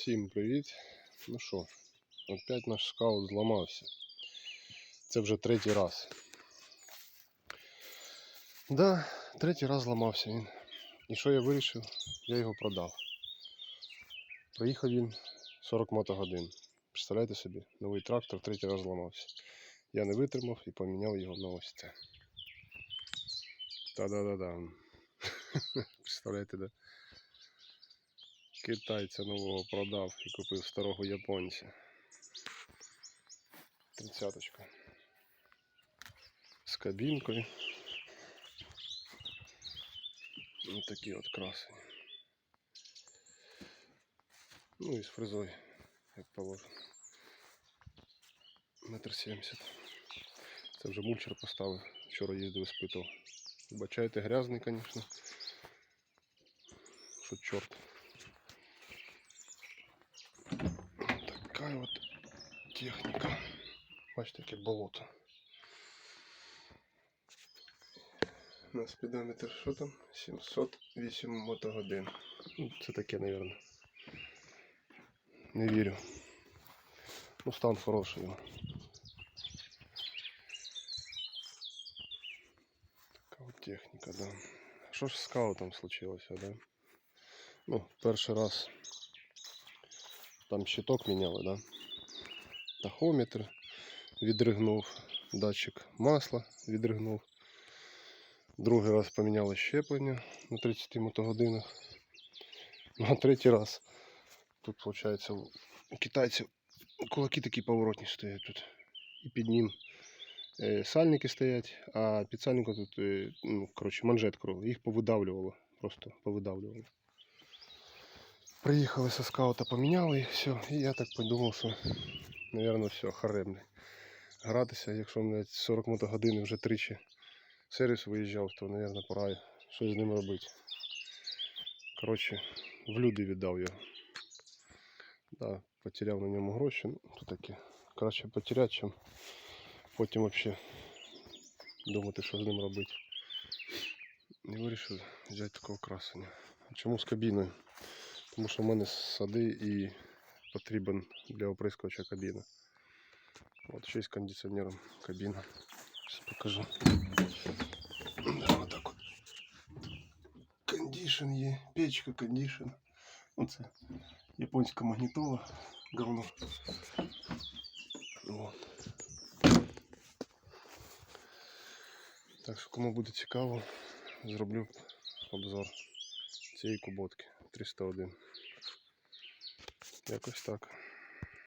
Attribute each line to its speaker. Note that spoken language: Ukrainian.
Speaker 1: Всім привіт. Ну що, опять наш скаут зламався. Це вже третій раз. Да, третій раз зламався він. І що я вирішив? Я його продав. Проїхав він 40 мотогодин. Представляєте собі, новий трактор третій раз зламався. Я не витримав і поміняв його на ось це. Та-да-да-да. Представляєте, да? Китайця нового продав і купив старого японця. Тридцяточка. З кабінкою. Ось такі от красені. Ну і з фрезою, як положено. Метр сімдесят. Це вже мульчер поставив. Вчора їздив іспитував. Вибачайте, грязний, звісно. Що чорт. Така от техніка. Бачите, яке болото. На спідометр що там? 708 мотогодин. Ну, Це таке, мабуть. Не вірю. Ну, стан хороший. Така от техніка, да. Що ж з скаутом случилося, да? Ну, перший раз там щиток міняли, да? Тахометр відригнув, датчик масла відригнув. Другий раз поміняли щеплення на 30 мотогодинах. Ну, а третій раз тут, виходить, у китайців кулаки такі поворотні стоять тут. І під ним е, сальники стоять, а під сальником тут, е, ну, коротше, манжет круглий. Їх повидавлювало, просто повидавлювало. Приїхали со скаута, поміняли і все. І я так подумав, що, мабуть, все, харебне. Гратися, якщо мене 40 мотогодин вже тричі сервіс виїжджав, то, мабуть, пора щось з ним робити. Коротше, в люди віддав його. Да, потеряв на ньому гроші. Ну, то таке. Краще потеряти, чим потім взагалі думати, що з ним робити. І вирішив взяти такого красення. Чому з кабіною? Тому що в мене сади і потрібен для оприскувача кабіна. От ще й з кондиціонером кабіна. Зараз покажу. Да, отак от. Кондишн є, печка, кондишн. Оце японська магнітола. Говно. Вот. Так що кому буде цікаво, зроблю обзор цієї куботки 301. Якось так.